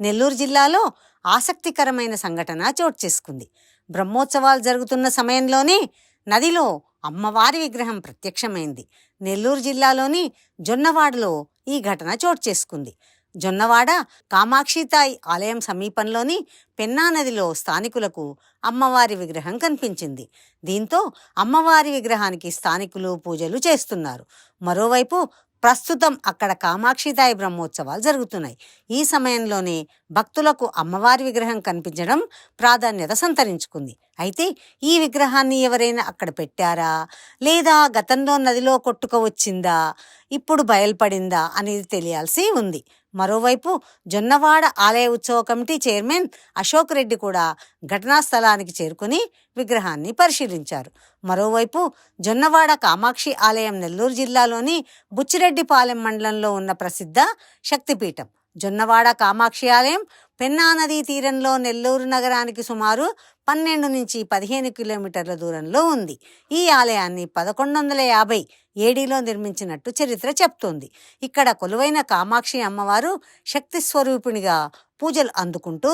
నెల్లూరు జిల్లాలో ఆసక్తికరమైన సంఘటన చోటు చేసుకుంది. బ్రహ్మోత్సవాలు జరుగుతున్న సమయంలోనే నదిలో అమ్మవారి విగ్రహం ప్రత్యక్షమైంది. నెల్లూరు జిల్లాలోని జొన్నవాడలో ఈ ఘటన చోటు చేసుకుంది. జొన్నవాడ కామాక్షితాయి ఆలయం సమీపంలోని పెన్నా నదిలో స్థానికులకు అమ్మవారి విగ్రహం కనిపించింది. దీంతో అమ్మవారి విగ్రహానికి స్థానికులు పూజలు చేస్తున్నారు. మరోవైపు ప్రస్తుతం అక్కడ కామాక్షితాయి బ్రహ్మోత్సవాలు జరుగుతున్నాయి. ఈ సమయంలోనే భక్తులకు అమ్మవారి విగ్రహం కనిపించడం ప్రాధాన్యత సంతరించుకుంది. అయితే ఈ విగ్రహాన్ని ఎవరైనా అక్కడ పెట్టారా? లేదా గతంలో నదిలో కొట్టుకువచ్చిందా ఇప్పుడు బయల్పడిందా? అనేది తెలియాల్సి ఉంది. మరోవైపు జొన్నవాడ ఆలయ ఉత్సవ కమిటీ చైర్మన్ అశోక్ రెడ్డి కూడా ఘటనా స్థలానికి చేరుకుని విగ్రహాన్ని పరిశీలించారు. మరోవైపు జొన్నవాడ కామాక్షి ఆలయం నెల్లూరు జిల్లాలోని బుచ్చిరెడ్డిపాలెం మండలంలో ఉన్న ప్రసిద్ధ శక్తిపీఠం జొన్నవాడ కామాక్షి ఆలయం పెన్నా నదీ తీరంలో నెల్లూరు నగరానికి సుమారు పన్నెండు నుంచి పదిహేను కిలోమీటర్ల దూరంలో ఉంది. ఈ ఆలయాన్ని పదకొండు వందల యాభై ఏడీలో నిర్మించినట్టు చరిత్ర చెప్తోంది. ఇక్కడ కొలువైన కామాక్షి అమ్మవారు శక్తి స్వరూపిణిగా పూజలు అందుకుంటూ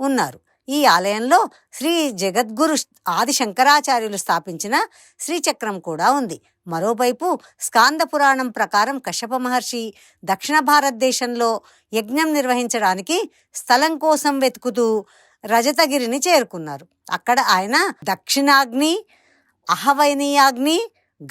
ఉన్నారు. ఈ ఆలయంలో శ్రీ జగద్గురు ఆది శంకరాచార్యులు స్థాపించిన శ్రీచక్రం కూడా ఉంది. మరోవైపు స్కాంద పురాణం ప్రకారం కశ్యప మహర్షి దక్షిణ భారతదేశంలో యజ్ఞం నిర్వహించడానికి స్థలం కోసం వెతుకుతూ రజతగిరిని చేరుకున్నారు. అక్కడ ఆయన దక్షిణాగ్ని అహవైనీయాగ్ని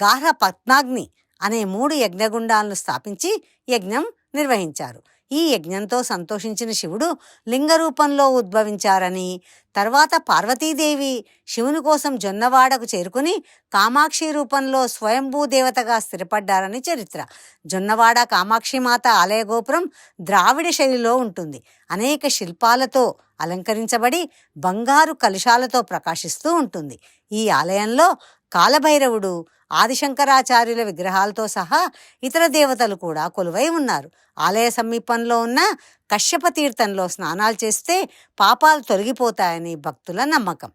గార్హ పత్నాగ్ని అనే మూడు యజ్ఞగుండాలను స్థాపించి యజ్ఞం నిర్వహించారు. ఈ యజ్ఞంతో సంతోషించిన శివుడు లింగ రూపంలో ఉద్భవించారని తర్వాత పార్వతీదేవి శివుని కోసం జొన్నవాడకు చేరుకుని కామాక్షి రూపంలో స్వయంభూ దేవతగా స్థిరపడ్డారని చరిత్ర. జొన్నవాడ కామాక్షి మాత ఆలయ గోపురం ద్రావిడ శైలిలో ఉంటుంది. అనేక శిల్పాలతో అలంకరించబడి బంగారు కలుషాలతో ప్రకాశిస్తూ ఉంటుంది. ఈ ఆలయంలో కాలభైరవుడు ఆదిశంకరాచార్యుల విగ్రహాలతో సహా ఇతర దేవతలు కూడా కొలువై ఉన్నారు. ఆలయ సమీపంలో ఉన్న కశ్యప తీర్థంలో స్నానాలు చేస్తే పాపాలు తొలగిపోతాయని భక్తుల నమ్మకం.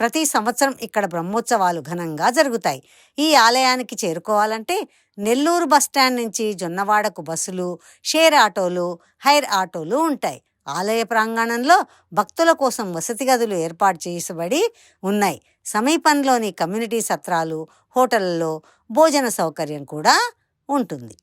ప్రతి సంవత్సరం ఇక్కడ బ్రహ్మోత్సవాలు ఘనంగా జరుగుతాయి. ఈ ఆలయానికి చేరుకోవాలంటే నెల్లూరు బస్టాండ్ నుంచి జొన్నవాడకు బస్సులు షేర్ ఆటోలు హైర్ ఆటోలు ఉంటాయి. ఆలయ ప్రాంగణంలో భక్తుల కోసం వసతి గదులు ఏర్పాటు చేయబడి ఉన్నాయి. సమీపంలోని కమ్యూనిటీ సత్రాలు హోటళ్ళలో భోజన సౌకర్యం కూడా ఉంటుంది.